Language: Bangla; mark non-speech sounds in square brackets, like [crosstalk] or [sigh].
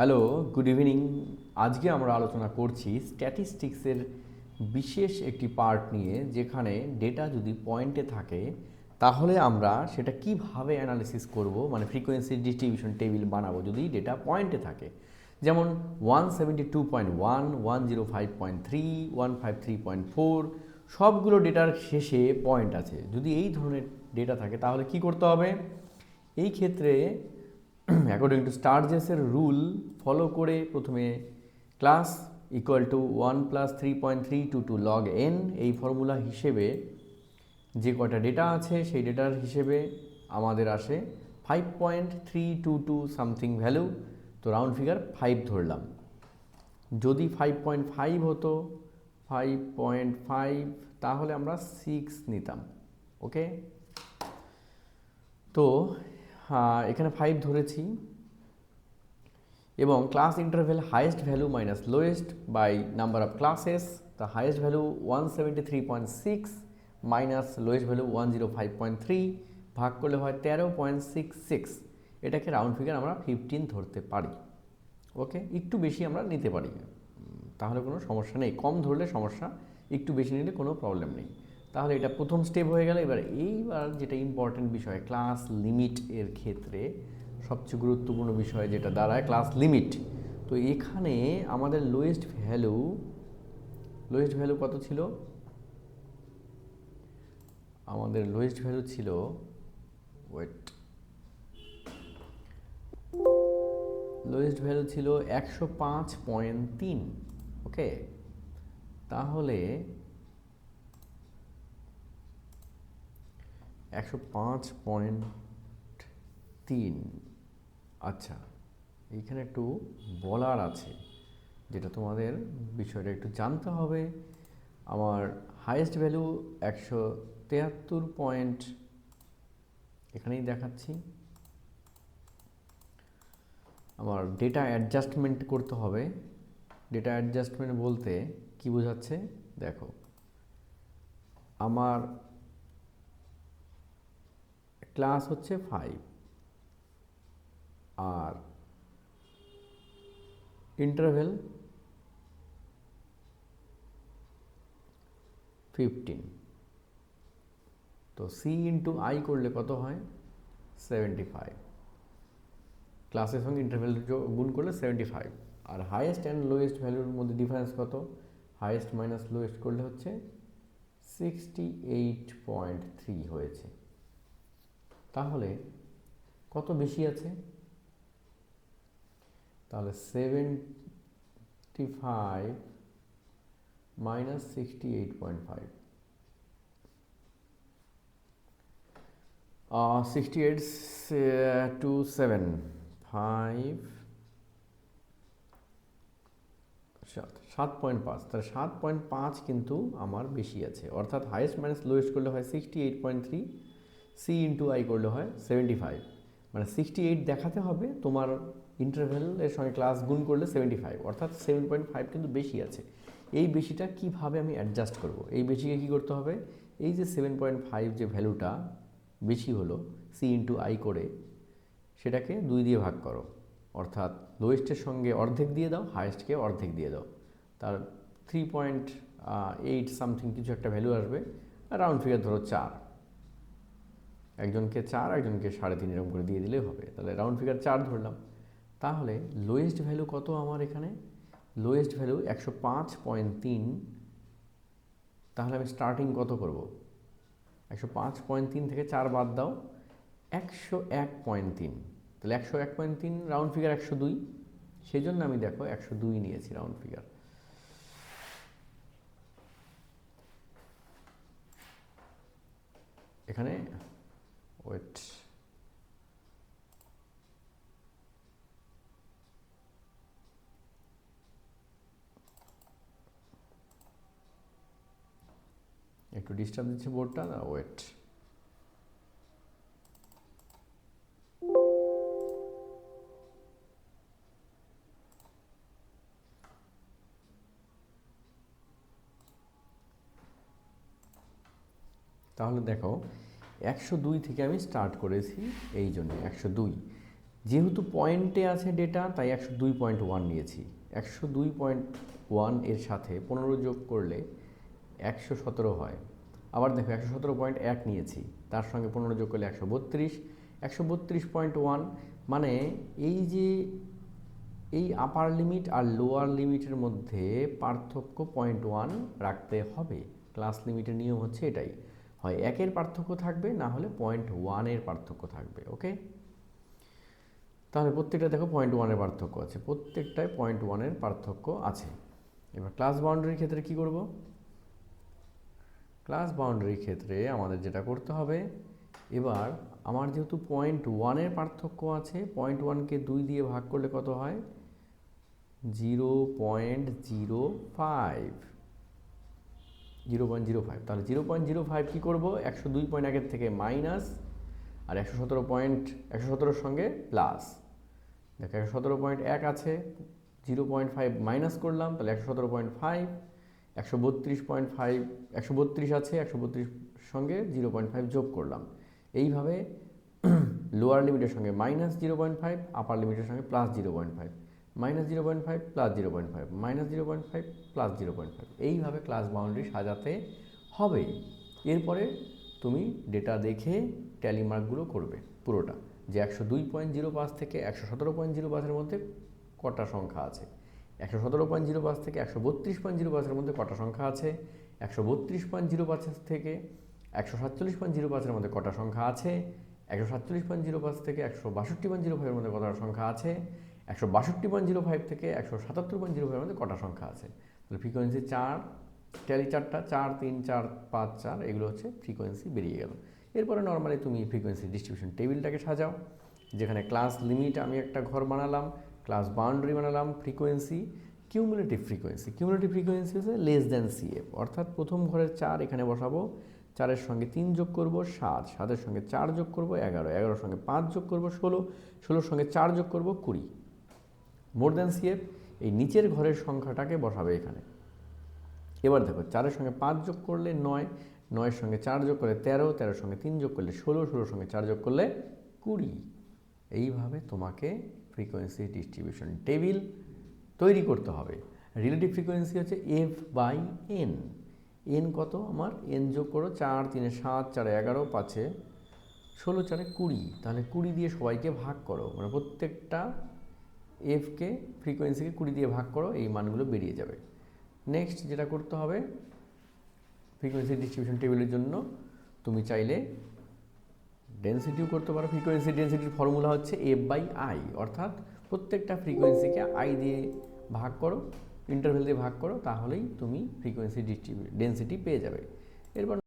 হ্যালো গুড ইভিনিং আজকে আমরা আলোচনা করছি স্ট্যাটিস্টিক্সের বিশেষ একটি পার্ট নিয়ে, যেখানে ডেটা যদি পয়েন্টে থাকে, তাহলে আমরা সেটা কীভাবে অ্যানালিসিস করব মানে ফ্রিকোয়েন্সি ডিস্ট্রিবিউশন টেবিল বানাবো যদি ডেটা পয়েন্টে থাকে। যেমন one seventy two point one one zero five point three one five three point four সবগুলো ডেটার শেষে পয়েন্ট আছে। যদি এই ধরনের ডেটা থাকে, তাহলে কি করতে হবে? এই ক্ষেত্রে অ্যাকর্ডিং টু স্টারজেসের রুল ফলো করে প্রথমে class equal to one plus three point three two two log N এই ফর্মুলা হিসেবে যে কয়টা ডেটা আছে, সেই ডেটার হিসেবে আমাদের আসে five point three two two something value তো রাউন্ড ফিগার ফাইভ ধরলাম। যদি ফাইভ পয়েন্ট ফাইভ হতো ফাইভ পয়েন্ট ফাইভ তাহলে আমরা সিক্স নিতাম। ওকে তো এখানে ফাইভ ধরেছি। এবং class interval highest value minus lowest by number of classes the highest value one seventy three point six minus lowest value one zero five point three ভাগ করলে হয় তেরো পয়েন্ট সিক্স সিক্স এটাকে রাউন্ড ফিগার আমরা ফিফটিন ধরতে পারি। ওকে একটু বেশি আমরা নিতে পারি। তাহলে কোনো সমস্যা নেই। কম ধরলে সমস্যা, একটু বেশি নিলে কোনো প্রবলেম নেই। তাহলে এটা প্রথম স্টেপ হয়ে গেল। এবার এইবার যেটা ইম্পর্টেন্ট বিষয় ক্লাস লিমিট এর ক্ষেত্রে সবচেয়ে গুরুত্বপূর্ণ বিষয় যেটা দাঁড়ায় ক্লাস লিমিট তো এখানে আমাদের লোয়েস্ট ভ্যালু লোয়েস্ট ভ্যালু কত ছিল? আমাদের লোয়েস্ট ভ্যালু ছিল ওয়েট লোয়েস্ট ভ্যালু ছিল একশো পাঁচ পয়েন্ট তিন ওকে তাহলে একশো পাঁচ পয়েন্ট তিন। আচ্ছা এইখানে একটু বলার আছে, যেটা তোমাদের বিষয়টা একটু জানতে হবে। আমার হাইয়েস্ট ভ্যালু একশো তেহাত্তর পয়েন্ট, এখানেই দেখাচ্ছি। আমার ডেটা অ্যাডজাস্টমেন্ট করতে হবে। ডেটা অ্যাডজাস্টমেন্ট বলতে কি বোঝাচ্ছে? দেখো, আমার ক্লাস হচ্ছে ফাইভ আর ইন্টারভেল ফিফটিন তো সি ইন্টু আই করলে কত হয়? সেভেন্টি ফাইভ ক্লাসের সঙ্গে ইন্টারভেল গুণ করলে সেভেন্টি ফাইভ আর হাইয়েস্ট অ্যান্ড লোয়েস্ট ভ্যালুর মধ্যে ডিফারেন্স কত? হাইয়েস্ট মাইনাস লোয়েস্ট করলে হচ্ছে সিক্সটি এইট পয়েন্ট থ্রি হয়েছে। তাহলে কত বেশি আছে? তাহলে seventy five minus sixty eight point five sixty eight two seven five সাত সাত পয়েন্ট পাঁচ। তাহলে সাত পয়েন্ট পাঁচ কিন্তু আমার বেশি আছে। অর্থাৎ হাইয়েস্ট মাইনাস লোয়েস্ট করলে হয় sixty eight point three C into I করলে হয় সেভেন্টি ফাইভ মানে সিক্সটি এইট দেখাতে হবে, তোমার ইন্টারভেলের সঙ্গে ক্লাস গুণ করলে সেভেন্টি ফাইভ অর্থাৎ সেভেন পয়েন্ট ফাইভ কিন্তু বেশি আছে। এই বেশিটা কীভাবে আমি অ্যাডজাস্ট করব? এই বেশিকে কী করতে হবে? এই যে সেভেন পয়েন্ট ফাইভ যে ভ্যালুটা বেশি হলো সি ইন্টু আই করে, সেটাকে দুই দিয়ে ভাগ করো। অর্থাৎ লোয়েস্টের সঙ্গে অর্ধেক দিয়ে দাও হায়েস্টকে অর্ধেক দিয়ে দাও। তার থ্রি পয়েন্ট এইট সামথিং কিছু একটা ভ্যালু আসবে। রাউন্ড ফিগার ধরো চার। একজনকে চার একজনকে সাড়ে তিন এরকম করে দিয়ে দিলেই হবে। তাহলে রাউন্ড ফিগার চার ধরলাম। তাহলে লোয়েস্ট ভ্যালু কত আমার এখানে? লোয়েস্ট ভ্যালু একশো পাঁচ পয়েন্ট তিন। তাহলে আমি স্টার্টিং কত করব? একশো পাঁচ পয়েন্ট তিন থেকে চার বাদ দাও। একশো এক পয়েন্ট তিন। তাহলে একশো এক পয়েন্ট তিন রাউন্ড ফিগার একশো দুই। সেই জন্য আমি দেখো একশো দুই নিয়েছি রাউন্ড ফিগার এখানে ওয়েট একটু ডিস্টার্ব দিচ্ছে বোর্ডটা না ওয়েট তাহলে দেখো একশো দুই থেকে আমি স্টার্ট করেছি এই জন্য, একশো দুই। যেহেতু পয়েন্টে আছে ডেটা তাই একশো দুই পয়েন্ট ওয়ান নিয়েছি। একশো দুই পয়েন্ট ওয়ানের সাথে পনেরো যোগ করলে একশো সতেরো হয়। আবার দেখো, একশো সতেরো পয়েন্ট এক নিয়েছি, তার সঙ্গে পনেরো যোগ করলে একশো বত্রিশ। একশো বত্রিশ পয়েন্ট ওয়ান মানে এই যে এই আপার লিমিট আর লোয়ার লিমিটের মধ্যে পার্থক্য পয়েন্ট ওয়ান রাখতে হবে। ক্লাস লিমিটের নিয়ম হচ্ছে এটাই। হয় একের পার্থক্য থাকবে, না হলে পয়েন্ট ওয়ানের পার্থক্য থাকবে ওকে তাহলে প্রত্যেকটা দেখো পয়েন্ট ওয়ানের পার্থক্য আছে, প্রত্যেকটায় পয়েন্ট ওয়ানের পার্থক্য আছে। এবার ক্লাস বাউন্ডারির ক্ষেত্রে কি করব? ক্লাস বাউন্ডারির ক্ষেত্রে আমাদের যেটা করতে হবে, এবার আমার যেহেতু পয়েন্ট ওয়ানের পার্থক্য আছে পয়েন্ট ওয়ানকে দুই দিয়ে ভাগ করলে কত হয়? Zero point zero five zero point zero five. তাহলে জিরো পয়েন্ট জিরো ফাইভ কী করব? একশো দুই পয়েন্ট একের থেকে মাইনাস আর একশো সতেরো পয়েন্ট একশো সতেরোর সঙ্গে প্লাস দেখো একশো সতেরো পয়েন্ট এক আছে, জিরো পয়েন্ট ফাইভ মাইনাস করলাম, তাহলে একশো সতেরো পয়েন্ট ফাইভ একশো বত্রিশ পয়েন্ট ফাইভ একশো বত্রিশ আছে, একশো বত্রিশ সঙ্গে জিরো পয়েন্ট ফাইভ যোগ করলাম। এইভাবে [clears throat] লোয়ার লিমিটের সঙ্গে minus zero point five upper লিমিটের সঙ্গে plus zero point five minus zero point five plus zero point five minus zero point five plus zero point five এইভাবে ক্লাস বাউন্ডারি সাজাতে হবে। এরপরে তুমি ডেটা দেখে ট্যালি মার্কগুলো করবে পুরোটা। যে একশো দুই পয়েন্ট জিরো পাঁচ থেকে একশো সতেরো পয়েন্ট জিরো পাঁচের মধ্যে কটা সংখ্যা আছে? একশো সতেরো পয়েন্ট জিরো পাঁচ থেকে একশো বত্রিশ পয়েন্ট জিরো পাঁচের মধ্যে কটা সংখ্যা আছে? একশো বত্রিশ পয়েন্ট জিরো পাঁচ থেকে একশো সাতচল্লিশ পয়েন্ট জিরো পাঁচের মধ্যে কটা সংখ্যা আছে? একশো সাতচল্লিশ পয়েন্ট জিরো পাঁচ থেকে একশো বাষট্টি পয়েন্ট জিরো ফাইভের মধ্যে কটা সংখ্যা আছে? একশো বাষট্টি পয়েন্ট জিরো ফাইভ থেকে একশো সাতাত্তর পয়েন্ট জিরো ফাইভের মধ্যে কটা সংখ্যা আছে? তাহলে ফ্রিকোয়েন্সি চার ট্যালি চারটা, চার, তিন, চার, পাঁচ, চার, এগুলো হচ্ছে ফ্রিকোয়েন্সি বেরিয়ে গেল। এরপরে নর্মালি তুমি ফ্রিকোয়েন্সি ডিস্ট্রিবিউশন টেবিলটাকে সাজাও, যেখানে ক্লাস লিমিট আমি একটা ঘর বানালাম ক্লাস বাউন্ডারি বানালাম frequency cumulative frequency cumulative frequency হচ্ছে লেস দ্যান সিএফ অর্থাৎ প্রথম ঘরের চার এখানে বসাবো, চারের সঙ্গে তিন যোগ করব, সাত। সাতের সঙ্গে চার যোগ করব, এগারো। এগারোর সঙ্গে পাঁচ যোগ করব, ষোলো। ষোলোর সঙ্গে চার যোগ করব, কুড়ি। মোর দ্যান সিএফ এই নিচের ঘরের সংখ্যাটাকে বসাবে এখানে। এবার দেখো, চারের সঙ্গে পাঁচ যোগ করলে নয়, নয়ের সঙ্গে চার যোগ করলে তেরো, তেরোর সঙ্গে তিন যোগ করলে ষোলো, ষোলোর সঙ্গে চার যোগ করলে কুড়ি। এইভাবে তোমাকে ফ্রিকোয়েন্সি ডিস্ট্রিবিউশন টেবিল তৈরি করতে হবে। রিলেটিভ ফ্রিকোয়েন্সি হচ্ছে এফ বাই এন এন কত? আমার এন যোগ করো, চার, তিনে সাত, চারে এগারো, পাঁচে ষোলো, চারে কুড়ি। তাহলে কুড়ি দিয়ে সবাইকে ভাগ করো। মানে প্রত্যেকটা এফকে ফ্রিকোয়েন্সিকে কুড়ি দিয়ে ভাগ করো, এই মানগুলো বেরিয়ে যাবে। নেক্সট যেটা করতে হবে ফ্রিকোয়েন্সি ডিস্ট্রিবিউশন টেবিলের জন্য তুমি চাইলে ডেন্সিটিও করতে পারো। ফ্রিকোয়েন্সি ডেন্সিটির ফর্মুলা হচ্ছে এফ বাই আই অর্থাৎ প্রত্যেকটা ফ্রিকোয়েন্সিকে আই দিয়ে ভাগ করো ইন্টারভেল দিয়ে ভাগ করো, তাহলেই তুমি ফ্রিকোয়েন্সি ডিস্ট্রিবিউ ডেন্সিটি পেয়ে যাবে। এরপর